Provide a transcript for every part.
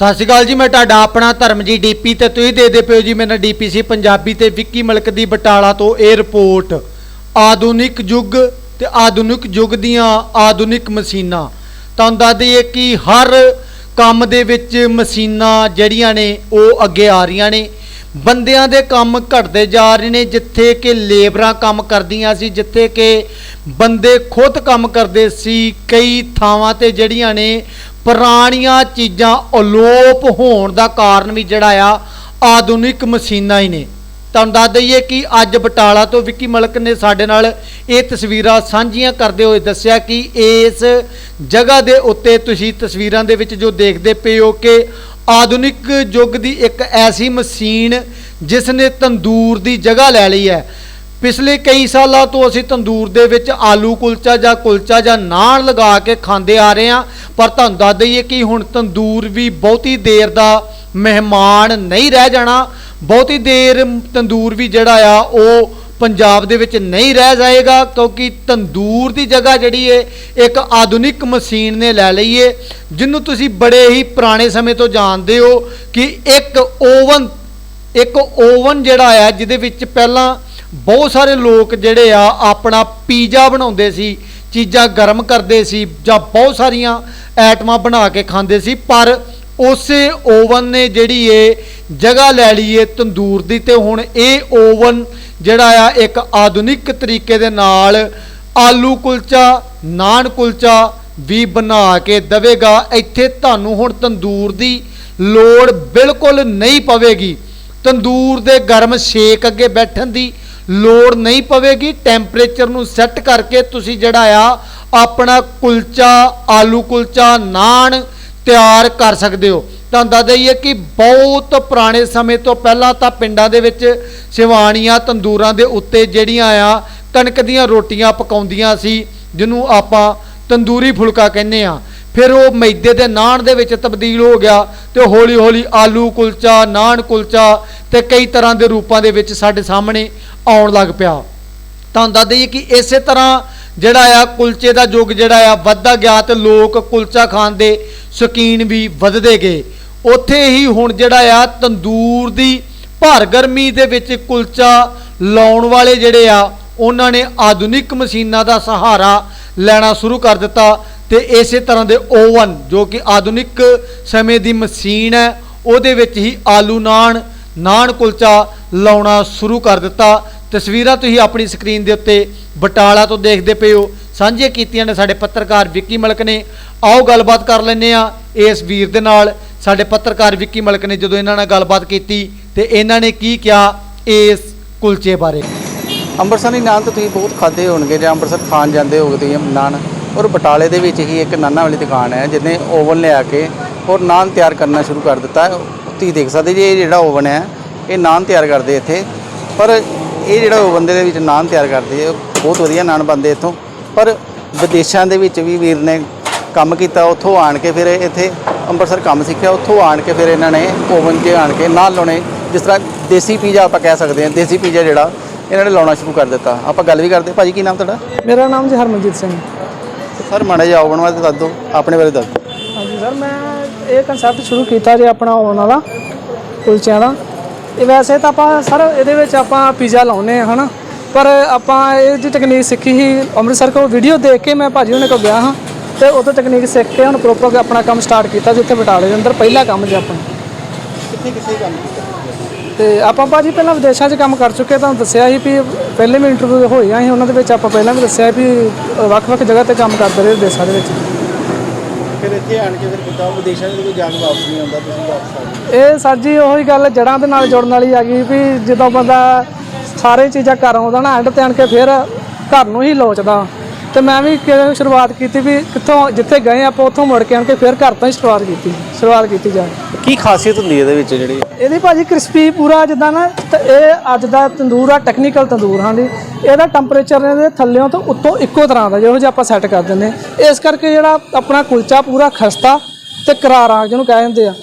ਸਤਿ ਸ਼੍ਰੀ ਅਕਾਲ ਜੀ, ਮੈਂ ਤੁਹਾਡਾ ਆਪਣਾ ਧਰਮ ਧਰਮਜੀ ਡੀਪੀ ਤੇ ਤੁਸੀਂ ਦੇ ਦੇ ਪਿਓ ਜੀ, ਮੇਰੇ ਮੇਰਾ ਡੀਪੀਸੀ ਪੰਜਾਬੀ ਤੇ ਵਿੱਕੀ ਮਲਕ ਦੀ ਬਟਾਲਾ ਤੋਂ ਇਹ ਰਿਪੋਰਟ ਆਧੁਨਿਕ ਯੁੱਗ ਤੇ ਆਧੁਨਿਕ ਯੁੱਗ ਦੀਆਂ ਆਧੁਨਿਕ ਮਸ਼ੀਨਾਂ। ਤੁਹਾਨੂੰ ਦੱਸ ਦਈਏ ਕਿ ਹਰ ਕੰਮ ਦੇ ਵਿੱਚ ਮਸ਼ੀਨਾਂ ਜਿਹੜੀਆਂ ਨੇ, ਉਹ ਅੱਗੇ ਆ ਰਹੀਆਂ ਨੇ। ਬੰਦਿਆਂ ਦੇ ਕੰਮ ਘਟਦੇ ਜਾ ਰਹੇ ਨੇ, ਜਿੱਥੇ ਕਿ ਲੇਬਰਾਂ ਕੰਮ ਕਰਦੀਆਂ ਸੀ, ਜਿੱਥੇ ਕਿ ਬੰਦੇ ਖੁਦ ਕੰਮ ਕਰਦੇ ਸੀ, ਕਈ ਥਾਵਾਂ ਤੇ ਜਿਹੜੀਆਂ ਨੇ ਪੁਰਾਣੀਆਂ ਚੀਜ਼ਾਂ ਅਲੋਪ ਹੋਣ ਦਾ ਕਾਰਨ ਵੀ ਜਿਹੜਾ ਆ, ਆਧੁਨਿਕ ਮਸ਼ੀਨਾਂ ਹੀ ਨੇ। ਤੁਹਾਨੂੰ ਦੱਸ ਦਈਏ ਕਿ ਅੱਜ ਬਟਾਲਾ ਤੋਂ ਵਿੱਕੀ ਮਲਕ ਨੇ ਸਾਡੇ ਨਾਲ ਇਹ ਤਸਵੀਰਾਂ ਸਾਂਝੀਆਂ ਕਰਦੇ ਹੋਏ ਦੱਸਿਆ ਕਿ ਇਸ ਜਗ੍ਹਾ ਦੇ ਉੱਤੇ ਤੁਸੀਂ ਤਸਵੀਰਾਂ ਦੇ ਵਿੱਚ ਜੋ ਦੇਖਦੇ ਪਏ ਹੋ ਕਿ ਆਧੁਨਿਕ ਯੁੱਗ ਦੀ ਇੱਕ ਐਸੀ ਮਸ਼ੀਨ ਜਿਸ ਨੇ ਤੰਦੂਰ ਦੀ ਜਗ੍ਹਾ ਲੈ ਲਈ ਹੈ। ਪਿਛਲੇ ਕਈ ਸਾਲਾਂ ਤੋਂ ਅਸੀਂ ਤੰਦੂਰ ਦੇ ਵਿੱਚ ਆਲੂ ਕੁਲਚਾ ਜਾਂ ਕੁਲਚਾ ਜਾਂ ਨਾਨ ਲਗਾ ਕੇ ਖਾਂਦੇ ਆ ਰਹੇ ਹਾਂ, ਪਰ ਤੁਹਾਨੂੰ ਦੱਸ ਦਈਏ ਕਿ ਹੁਣ ਤੰਦੂਰ ਵੀ ਬਹੁਤੀ ਦੇਰ ਦਾ ਮਹਿਮਾਨ ਨਹੀਂ ਰਹਿ ਜਾਣਾ। ਬਹੁਤੀ ਦੇਰ ਤੰਦੂਰ ਵੀ ਜਿਹੜਾ ਆ, ਉਹ ਪੰਜਾਬ ਦੇ ਵਿੱਚ ਨਹੀਂ ਰਹਿ ਜਾਏਗਾ, ਕਿਉਂਕਿ ਤੰਦੂਰ ਦੀ ਜਗ੍ਹਾ ਜਿਹੜੀ ਏ, ਇੱਕ ਆਧੁਨਿਕ ਮਸ਼ੀਨ ਨੇ ਲੈ ਲਈ ਏ, ਜਿਹਨੂੰ ਤੁਸੀਂ ਬੜੇ ਹੀ ਪੁਰਾਣੇ ਸਮੇਂ ਤੋਂ ਜਾਣਦੇ ਹੋ ਕਿ ਇੱਕ ਓਵਨ ਇੱਕ ਓਵਨ ਜਿਹੜਾ ਆ, ਜਿਹਦੇ ਵਿੱਚ ਪਹਿਲਾਂ ਬਹੁਤ ਸਾਰੇ ਲੋਕ ਜਿਹੜੇ ਆ ਆਪਣਾ ਪੀਜ਼ਾ ਬਣਾਉਂਦੇ ਸੀ, ਚੀਜ਼ਾਂ ਗਰਮ ਕਰਦੇ ਸੀ ਜਾਂ ਬਹੁਤ ਸਾਰੀਆਂ ਐਟਮਾਂ ਬਣਾ ਕੇ ਖਾਂਦੇ ਸੀ, ਪਰ ਉਸੇ ਓਵਨ ਨੇ ਜਿਹੜੀ ਏ ਜਗ੍ਹਾ ਲੈ ਲਈ ਏ ਤੰਦੂਰ ਦੀ ਤੇ ਹੁਣ ਇਹ ਓਵਨ ਜਿਹੜਾ ਆ ਇੱਕ ਆਧੁਨਿਕ ਤਰੀਕੇ ਦੇ ਨਾਲ ਆਲੂ ਕੁਲਚਾ, ਨਾਨ ਕੁਲਚਾ ਵੀ ਬਣਾ ਕੇ ਦੇਵੇਗਾ। ਇੱਥੇ ਤੁਹਾਨੂੰ ਹੁਣ ਤੰਦੂਰ ਦੀ ਲੋੜ ਬਿਲਕੁਲ ਨਹੀਂ ਪਵੇਗੀ। ਤੰਦੂਰ ਦੇ ਗਰਮ ਸ਼ੇਕ ਅੱਗੇ ਬੈਠਣ ਦੀ ਲੋੜ ਨਹੀਂ ਪਵੇਗੀ। ਟੈਂਪਰੇਚਰ ਨੂੰ ਸੈੱਟ ਕਰਕੇ ਤੁਸੀਂ ਜਿਹੜਾ ਆ, ਆਪਣਾ ਕੁਲਚਾ, ਆਲੂ ਕੁਲਚਾ, ਨਾਨ ਤਿਆਰ ਕਰ ਸਕਦੇ ਹੋ। ਤੁਹਾਨੂੰ ਦੱਸ ਦਈਏ ਕਿ ਬਹੁਤ ਪੁਰਾਣੇ ਸਮੇਂ ਤੋਂ ਪਹਿਲਾਂ ਤਾਂ ਪਿੰਡਾਂ ਦੇ ਵਿੱਚ ਸਿਵਾਣੀਆਂ, ਤੰਦੂਰਾਂ ਦੇ ਉੱਤੇ ਜਿਹੜੀਆਂ ਆ, ਕਣਕ ਦੀਆਂ ਰੋਟੀਆਂ ਪਕਾਉਂਦੀਆਂ ਸੀ, ਜਿਹਨੂੰ ਆਪਾਂ ਤੰਦੂਰੀ ਫੁਲਕਾ ਕਹਿੰਦੇ ਆ। ਫਿਰ ਉਹ ਮੈਦੇ ਦੇ ਨਾਨ ਦੇ ਵਿੱਚ ਤਬਦੀਲ ਹੋ ਗਿਆ। ਤੇ ਹੌਲੀ ਹੌਲੀ ਆਲੂ ਕੁਲਚਾ, ਨਾਨ ਕੁਲਚਾ ਤੇ ਕਈ ਤਰ੍ਹਾਂ ਦੇ ਰੂਪਾਂ ਦੇ ਵਿੱਚ ਸਾਡੇ ਸਾਹਮਣੇ ਆਉਣ ਲੱਗ ਪਿਆ। ਤੁਹਾਨੂੰ ਦੱਸ ਦਈਏ ਕਿ ਇਸੇ ਤਰ੍ਹਾਂ ਜਿਹੜਾ ਆ, ਕੁਲਚੇ ਦਾ ਯੁੱਗ ਜਿਹੜਾ ਆ, ਵੱਧਦਾ ਗਿਆ ਤੇ ਲੋਕ ਕੁਲਚਾ ਖਾਣ ਦੇ ਸ਼ੌਕੀਨ ਵੀ ਵੱਧਦੇ ਗਏ। ਉੱਥੇ ਹੀ ਹੁਣ ਜਿਹੜਾ ਆ, ਤੰਦੂਰ ਦੀ ਭਾਰ ਗਰਮੀ ਦੇ ਵਿੱਚ ਕੁਲਚਾ ਲਾਉਣ ਵਾਲੇ ਜਿਹੜੇ ਆ, ਉਹਨਾਂ ਨੇ ਆਧੁਨਿਕ ਮਸ਼ੀਨਾਂ ਦਾ ਸਹਾਰਾ ਲੈਣਾ ਸ਼ੁਰੂ ਕਰ ਦਿੱਤਾ। ਤੇ ਇਸੇ ਤਰ੍ਹਾਂ ਦੇ ਓਵਨ ਜੋ ਕਿ ਆਧੁਨਿਕ ਸਮੇਂ ਦੀ ਮਸ਼ੀਨ ਹੈ, ਉਹਦੇ ਵਿੱਚ ਹੀ ਆਲੂ ਨਾਨ ਨਾਨ ਕੁਲਚਾ ਲਾਉਣਾ ਸ਼ੁਰੂ ਕਰ ਦਿੱਤਾ। ਤਸਵੀਰਾਂ ਤੁਸੀਂ ਆਪਣੀ ਸਕਰੀਨ ਦੇ ਉੱਤੇ ਬਟਾਲਾ ਤੋਂ ਦੇਖਦੇ ਪਏ ਹੋ। ਸਾਂਝੀਆਂ ਕੀਤੀਆਂ ਨੇ ਸਾਡੇ ਪੱਤਰਕਾਰ ਵਿੱਕੀ ਮਲਕ ਨੇ। ਆਓ ਗੱਲਬਾਤ ਕਰ ਲੈਂਦੇ ਆ ਇਸ ਵੀਰ ਦੇ ਨਾਲ। ਸਾਡੇ ਪੱਤਰਕਾਰ ਵਿੱਕੀ ਮਲਕ ਨੇ ਜਦੋਂ ਇਹਨਾਂ ਨਾਲ ਗੱਲਬਾਤ ਕੀਤੀ ਤੇ ਇਹਨਾਂ ਨੇ ਕੀ ਕਿਹਾ ਇਸ ਕੁਲਚੇ ਬਾਰੇ? ਅੰਮ੍ਰਿਤਸਰੀ ਨਾਨ ਤਾਂ ਤੁਸੀਂ ਬਹੁਤ ਖਾਦੇ ਹੋਣਗੇ ਜਾਂ ਅੰਮ੍ਰਿਤਸਰ ਖਾਣ ਜਾਂਦੇ ਹੋਗੇ ਤੁਸੀਂ ਨਾਨ। ਔਰ ਬਟਾਲੇ ਦੇ ਵਿੱਚ ਹੀ ਇੱਕ ਨਾਨਾ ਵਾਲੀ ਦੁਕਾਨ ਹੈ, ਜਿਹਨੇ ਓਵਨ ਲਿਆ ਕੇ ਔਰ ਨਾਨ ਤਿਆਰ ਕਰਨਾ ਸ਼ੁਰੂ ਕਰ ਦਿੱਤਾ ਤੁਸੀਂ ਦੇਖ ਸਕਦੇ ਜੀ ਇਹ ਜਿਹੜਾ ਓਵਨ ਹੈ, ਇਹ ਨਾਨ ਤਿਆਰ ਕਰਦੇ ਇੱਥੇ। ਪਰ ਇਹ ਜਿਹੜਾ ਓਵਨ ਦੇ ਵਿੱਚ ਨਾਨ ਤਿਆਰ ਕਰਦੇ ਬਹੁਤ ਵਧੀਆ ਨਾਨ ਬਣਦੇ ਇੱਥੋਂ। ਪਰ ਵਿਦੇਸ਼ਾਂ ਦੇ ਵਿੱਚ ਵੀ ਵੀਰ ਨੇ ਕੰਮ ਕੀਤਾ, ਉੱਥੋਂ ਆਣ ਕੇ ਫਿਰ ਇੱਥੇ ਅੰਮ੍ਰਿਤਸਰ ਕੰਮ ਸਿੱਖਿਆ, ਉੱਥੋਂ ਆਣ ਕੇ ਫਿਰ ਇਹਨਾਂ ਨੇ ਓਵਨ 'ਚ ਆਣ ਕੇ ਨਾਨ ਲਾਉਣੇ। ਜਿਸ ਤਰ੍ਹਾਂ ਦੇਸੀ ਪੀਜ਼ਾ ਆਪਾਂ ਕਹਿ ਸਕਦੇ ਹਾਂ, ਦੇਸੀ ਪੀਜ਼ਾ ਜਿਹੜਾ ਇਹਨਾਂ ਨੇ ਲਾਉਣਾ ਸ਼ੁਰੂ ਕਰ ਦਿੱਤਾ। ਆਪਾਂ ਗੱਲ ਵੀ ਕਰਦੇ ਭਾਜੀ, ਕੀ ਨਾਮ ਤੁਹਾਡਾ? ਮੇਰਾ ਨਾਮ ਜੀ ਹਰਮਨਜੀਤ ਸਿੰਘ। ਸਰ ਮਾੜਾ ਜਿਹਾ ਓਵਨ ਬਾਰੇ ਦੱਸ ਦਿਓ ਆਪਣੇ ਬਾਰੇ ਦੱਸ ਦਿਓ। ਹਾਂਜੀ ਸਰ ਮੈਂ ਇਹ ਕਨਸੈਪਟ ਸ਼ੁਰੂ ਕੀਤਾ ਜੇ ਆਪਣਾ ਆਉਣ ਵਾਲਾ ਕੁਲਚਿਆਂ ਦਾ। ਇਹ ਵੈਸੇ ਤਾਂ ਆਪਾਂ ਸਰ ਇਹਦੇ ਵਿੱਚ ਆਪਾਂ ਪੀਜ਼ਾ ਲਾਉਨੇ ਆ ਹਨਾ। ਪਰ ਆਪਾਂ ਇਹ ਜੀ ਟੈਕਨੀਕ ਸਿੱਖੀ ਸੀ ਅੰਮ੍ਰਿਤਸਰ ਕੋਲ ਵੀਡੀਓ ਦੇਖ ਕੇ ਮੈਂ ਭਾਜੀ ਉਹਨੇ ਕੋਲ ਗਿਆ ਹਾਂ ਤੇ ਉਦੋਂ ਟੈਕਨੀਕ ਸਿੱਖ ਕੇ ਹੁਣ ਪ੍ਰੋਪਰ ਆਪਣਾ ਕੰਮ ਸਟਾਰਟ ਕੀਤਾ ਜਿੱਥੇ ਬਟਾਲੇ ਦੇ ਅੰਦਰ ਪਹਿਲਾ ਕੰਮ ਜੀ ਆਪਣਾ ਕਿੱਥੇ ਕਿੱਥੇ ਕੰਮ ਕੀਤਾ? ਤੇ ਆਪਾਂ ਭਾਜੀ ਪਹਿਲਾਂ ਵਿਦੇਸ਼ਾਂ 'ਚ ਕੰਮ ਕਰ ਚੁੱਕੇ ਤੁਹਾਨੂੰ ਦੱਸਿਆ ਸੀ ਵੀ ਪਹਿਲੇ ਵੀ ਇੰਟਰਵਿਊ ਹੋਈਆਂ ਸੀ ਉਹਨਾਂ ਦੇ ਵਿੱਚ ਆਪਾਂ ਪਹਿਲਾਂ ਵੀ ਦੱਸਿਆ ਵੀ ਵੱਖ-ਵੱਖ ਜਗ੍ਹਾ ਤੇ ਕੰਮ ਕਰਦੇ ਰਹੇ ਵਿਦੇਸ਼ਾਂ ਦੇ ਵਿੱਚ। ਫਿਰ ਇੱਥੇ ਆਣ ਕੇ ਫਿਰ ਕਿਤਾ ਵਿਦੇਸ਼ਾਂ ਦੇ ਕੋਈ ਜਾ ਕੇ ਵਾਪਸ ਨਹੀਂ ਆਉਂਦਾ ਤੁਸੀਂ ਵਾਪਸ ਆ ਇਹ ਸਰ ਜੀ ਉਹੀ ਗੱਲ ਜੜਾਂ ਦੇ ਨਾਲ ਜੁੜਨ ਵਾਲੀ ਆ ਗਈ ਵੀ ਜਦੋਂ ਬੰਦਾ ਸਾਰੇ ਚੀਜ਼ਾਂ ਘਰ ਆਉਂਦਾ ਨਾ ਐਂਡ ਤੇ ਆਣ ਕੇ ਫਿਰ ਘਰ ਨੂੰ ਹੀ ਲੋਚਦਾ। ਤੇ ਮੈਂ ਵੀ ਸ਼ੁਰੂਆਤ ਕੀਤੀ ਵੀ ਕਿੱਥੋਂ ਜਿੱਥੇ ਗਏ ਆਪਾਂ ਉੱਥੋਂ ਮੁੜ ਕੇ ਆਣ ਕੇ ਫਿਰ ਘਰ ਤੋਂ ਹੀ ਸ਼ੁਰੂਆਤ ਕੀਤੀ ਸ਼ੁਰੂਆਤ ਕੀਤੀ ਜਾ ਕੀ ਖਾਸੀਅਤ ਹੁੰਦੀ ਹੈ ਇਹਦੇ ਵਿੱਚ ਜਿਹੜੀ? ਇਹਦੀ ਭਾਜੀ ਕ੍ਰਿਸਪੀ ਪੂਰਾ ਜਿੱਦਾਂ ਨਾ ਤੇ ਇਹ ਅੱਜ ਦਾ ਤੰਦੂਰ ਆ ਟੈਕਨੀਕਲ ਤੰਦੂਰ ਹਾਂ ਜੀ ਇਹਦਾ ਟੈਂਪਰੇਚਰ ਇਹਦੇ ਥੱਲੇੋਂ ਤੋਂ ਉੱਤੋਂ ਇੱਕੋ ਤਰ੍ਹਾਂ ਦਾ ਜਿਹੋ ਜਿਹਾ ਆਪਾਂ ਸੈੱਟ ਕਰ ਦਿੰਦੇ ਹਾਂ। ਇਸ ਕਰਕੇ ਜਿਹੜਾ ਆਪਣਾ ਕੁਲਚਾ ਪੂਰਾ ਖਸਤਾ ਤੇ ਕਰਾਰਾ ਜਿਹਨੂੰ ਕਹਿ ਦਿੰਦੇ ਆ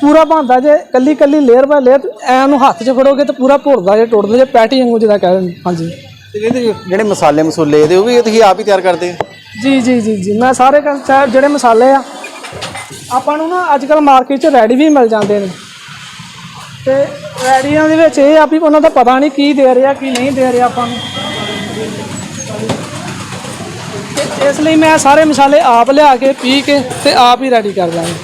ਪੂਰਾ ਬਣਦਾ ਜੇ ਕੱਲੀ ਕੱਲੀ ਲੇਅਰ ਬਾਏ ਲੇਅਰ ਐ ਨੂੰ ਹੱਥ 'ਚ ਫੜੋਗੇ ਤੇ ਪੂਰਾ ਭੁਰਦਾ ਜੇ ਟੁੱਟਦਾ ਜੇ ਪੈਟੀ ਵਾਂਗੂ ਜਿਹਦਾ ਕਹਿ ਦਿੰਦੇ ਹਾਂਜੀ। ਤੇ ਇਹਦੇ ਜਿਹੜੇ ਮਸਾਲੇ ਮਸੂਲੇ ਇਹਦੇ ਉਹ ਵੀ ਤੁਸੀਂ ਆਪ ਹੀ ਤਿਆਰ ਕਰਦੇ ਹੋ? ਜੀ ਜੀ ਜੀ ਜੀ। ਮੈਂ ਸਾਰੇ ਕਨਸੈਪਟ ਜਿਹੜੇ ਮਸਾਲੇ ਆ ਆਪਾਂ ਨੂੰ ਨਾ ਅੱਜ ਕੱਲ ਮਾਰਕੀਟ 'ਚ ਰੈਡੀ ਵੀ ਮਿਲ ਜਾਂਦੇ ਨੇ। ਤੇ ਰੈਡੀਆਂ ਦੇ ਵਿੱਚ ਇਹ ਆ ਵੀ ਉਹਨਾਂ ਦਾ ਪਤਾ ਨਹੀਂ ਕੀ ਦੇ ਰਿਹਾ ਕੀ ਨਹੀਂ ਦੇ ਰਿਹਾ ਆਪਾਂ ਨੂੰ। ਇਸ ਲਈ ਮੈਂ ਸਾਰੇ ਮਸਾਲੇ ਆਪ ਲਿਆ ਕੇ ਪੀ ਕੇ ਤੇ ਆਪ ਹੀ ਰੈਡੀ ਕਰ ਦਾਂਗੇ।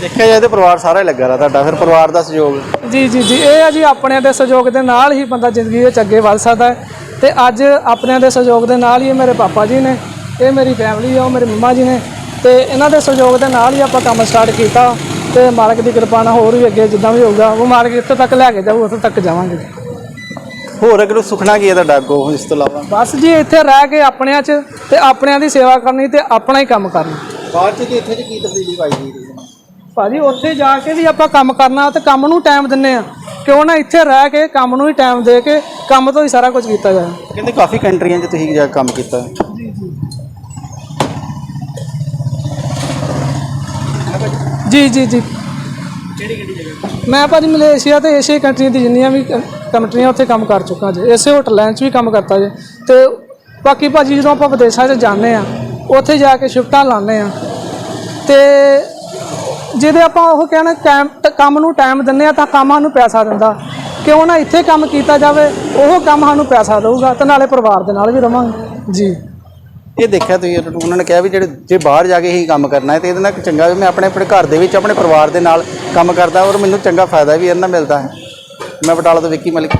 ਦੇਖਿਆ ਜਾਏ ਤੇ ਪਰਿਵਾਰ ਸਾਰਾ ਹੀ ਲੱਗਾ ਰਿਹਾ ਤੁਹਾਡਾ ਫਿਰ ਪਰਿਵਾਰ ਦਾ ਸਹਿਯੋਗ? ਜੀ ਜੀ ਜੀ ਇਹ ਆ ਜੀ ਆਪਣਿਆਂ ਦੇ ਸਹਿਯੋਗ ਦੇ ਨਾਲ ਹੀ ਬੰਦਾ ਜ਼ਿੰਦਗੀ ਵਿੱਚ ਅੱਗੇ ਵੱਧ ਸਕਦਾ ਹੈ। ਤੇ ਅੱਜ ਆਪਣਿਆਂ ਦੇ ਸਹਿਯੋਗ ਦੇ ਨਾਲ ਹੀ ਇਹ ਮੇਰੇ ਪਾਪਾ ਜੀ ਨੇ ਇਹ ਮੇਰੀ ਫੈਮਿਲੀ ਆ ਉਹ ਮੇਰੇ ਮੰਮਾ ਜੀ ਨੇ। ਤੇ ਇਹਨਾਂ ਦੇ ਸਹਿਯੋਗ ਦੇ ਨਾਲ ਹੀ ਆਪਾਂ ਕੰਮ ਸਟਾਰਟ ਕੀਤਾ ਤੇ ਮਾਲਕ ਦੀ ਕਿਰਪਾ ਨਾਲ ਹੋਰ ਵੀ ਅੱਗੇ ਜਿੱਦਾਂ ਵੀ ਹੋਊਗਾ ਉਹ ਮਾਲਕ ਇੱਥੇ ਤੱਕ ਲੈ ਕੇ ਜਾਊ ਉੱਥੇ ਤੱਕ ਜਾਵਾਂਗੇ। ਹੋਰ ਅਗਰ ਸੁਖਣਾ ਕੀ ਹੈ ਤੁਹਾਡਾ ਅੱਗੋਂ ਇਸ ਤੋਂ ਇਲਾਵਾ? ਬਸ ਜੀ ਇੱਥੇ ਰਹਿ ਕੇ ਆਪਣਿਆਂ 'ਚ ਤੇ ਆਪਣਿਆਂ ਦੀ ਸੇਵਾ ਕਰਨੀ ਤੇ ਆਪਣਾ ਹੀ ਕੰਮ ਕਰਨਾ। ਬਾਅਦ ਚ ਤੇ ਇੱਥੇ ਚ ਕੀ ਤਬਦੀਲੀ ਪਾਈ ਗਈ ਭਾਜੀ ਉੱਥੇ ਜਾ ਕੇ ਵੀ ਆਪਾਂ ਕੰਮ ਕਰਨਾ ਤੇ ਕੰਮ ਨੂੰ ਟਾਈਮ ਦਿੰਨੇ ਆ। ਕਿਉਂ ਨਾ ਇੱਥੇ ਰਹਿ ਕੇ ਕੰਮ ਨੂੰ ਹੀ ਟਾਈਮ ਦੇ ਕੇ ਕੰਮ ਤੋਂ ਹੀ ਸਾਰਾ ਕੁਝ ਕੀਤਾ ਜਾਏ। ਕਹਿੰਦੇ ਕਾਫੀ ਕੰਟਰੀਆਂ 'ਚ ਤੁਸੀਂ ਜਾ ਕੇ ਕੰਮ ਕੀਤਾ। ਜੀ ਜੀ ਜੀ। ਮੈਂ ਭਾਜੀ ਮਲੇਸ਼ੀਆ ਤੇ ਏਸ਼ੀਆ ਕੰਟਰੀਆਂ ਦੀ ਜਿੰਨੀਆਂ ਵੀ ਕੰਟਰੀਆਂ ਉੱਥੇ ਕੰਮ ਕਰ ਚੁੱਕਾ ਜੀ। ਇਸੇ ਹੋਟਲਾਂ 'ਚ ਵੀ ਕੰਮ ਕਰਤਾ ਜੀ। ਤੇ ਬਾਕੀ ਭਾਜੀ ਜਦੋਂ ਆਪਾਂ ਵਿਦੇਸ਼ਾਂ 'ਚ ਜਾਂਦੇ ਆ ਉੱਥੇ ਜਾ ਕੇ ਸ਼ਿਫਟਾਂ ਲਾਉਂਦੇ ਆ ਤੇ ਜਿਹਦੇ ਆਪਾਂ ਉਹ ਕਹਿਣਾ ਕੰਮ ਨੂੰ ਟਾਈਮ ਦਿੰਦੇ ਆ ਤਾਂ ਕੰਮ ਸਾਨੂੰ ਪੈਸਾ ਦਿੰਦਾ। ਕਿਉਂ ਨਾ ਇੱਥੇ ਕੰਮ ਕੀਤਾ ਜਾਵੇ ਉਹ ਕੰਮ ਸਾਨੂੰ ਪੈਸਾ ਦੇਊਗਾ ਤੇ ਨਾਲੇ ਪਰਿਵਾਰ ਦੇ ਨਾਲ ਵੀ ਰਵਾਂਗੇ। ਜੀ। ਇਹ ਦੇਖਿਆ ਤੁਸੀਂ ਉਹਨਾਂ ਨੇ ਕਿਹਾ ਵੀ ਜਿਹੜੇ ਜੇ ਬਾਹਰ ਜਾ ਕੇ ਹੀ ਕੰਮ ਕਰਨਾ ਹੈ, ਤੇ ਇਹਦੇ ਨਾਲ ਚੰਗਾ ਵੀ ਮੈਂ ਆਪਣੇ ਆਪਣੇ ਘਰ ਦੇ ਵਿੱਚ, ਆਪਣੇ ਪਰਿਵਾਰ ਦੇ ਨਾਲ ਕੰਮ ਕਰਦਾ ਔਰ ਮੈਨੂੰ ਚੰਗਾ ਫਾਇਦਾ ਵੀ ਇਹਨਾਂ ਨਾਲ ਮਿਲਦਾ ਹੈ। ਮੈਂ ਬਟਾਲਾ ਤੋਂ ਵਿੱਕੀ ਮਲਿਕ।